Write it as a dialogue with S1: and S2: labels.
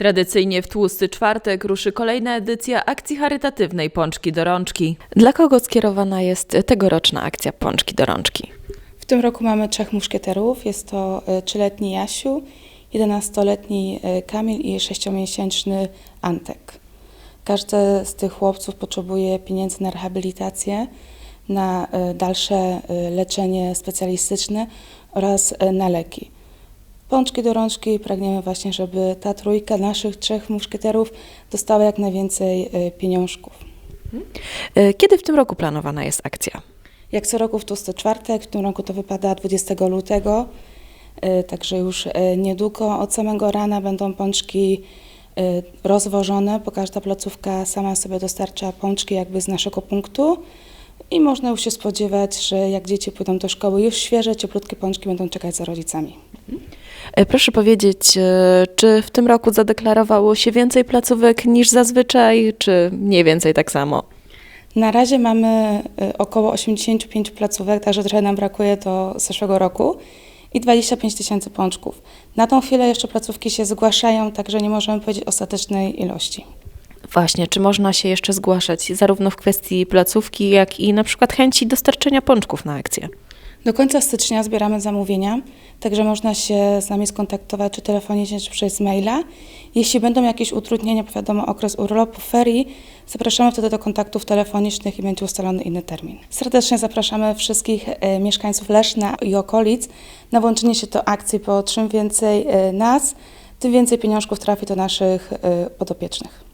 S1: Tradycyjnie w tłusty czwartek ruszy kolejna edycja akcji charytatywnej Pączki do Rączki. Dla kogo skierowana jest tegoroczna akcja Pączki do Rączki?
S2: W tym roku mamy trzech muszkieterów. Jest to e, trzyletni Jasiu, 11-letni e, Kamil i 6-miesięczny Antek. Każdy z tych chłopców potrzebuje pieniędzy na rehabilitację, na e, dalsze leczenie specjalistyczne oraz na leki. Pączki do rączki pragniemy właśnie, żeby ta trójka naszych trzech muszkieterów dostała jak najwięcej e, pieniążków.
S1: E, Kiedy w tym roku planowana jest akcja?
S2: Jak co roku w tłusty czwartek, w tym roku to wypada 20 lutego, y, także już y, niedługo od samego rana będą pączki y, rozwożone, bo każda placówka sama sobie dostarcza pączki jakby z naszego punktu i można już się spodziewać, że jak dzieci pójdą do szkoły, już świeże, cieplutkie pączki będą czekać za rodzicami.
S1: E, Proszę powiedzieć, e, czy w tym roku zadeklarowało się więcej placówek niż zazwyczaj, czy mniej więcej tak samo?
S2: Na razie mamy y, około 85 placówek, także trochę nam brakuje do zeszłego roku i 25 tysięcy pączków. Na tą chwilę jeszcze placówki się zgłaszają, także nie możemy powiedzieć ostatecznej ilości.
S1: Właśnie, czy można się jeszcze zgłaszać zarówno w kwestii placówki, jak i na przykład chęci dostarczenia pączków na akcję?
S2: Do końca stycznia zbieramy zamówienia, także można się z nami skontaktować czy telefonicznie, czy przez maila. Jeśli będą jakieś utrudnienia, bo wiadomo, okres urlopu, ferii, zapraszamy wtedy do kontaktów telefonicznych i będzie ustalony inny termin. Serdecznie zapraszamy wszystkich e, mieszkańców Leszna i okolic na włączenie się do akcji, bo czym więcej e, nas, tym więcej pieniążków trafi do naszych e, podopiecznych.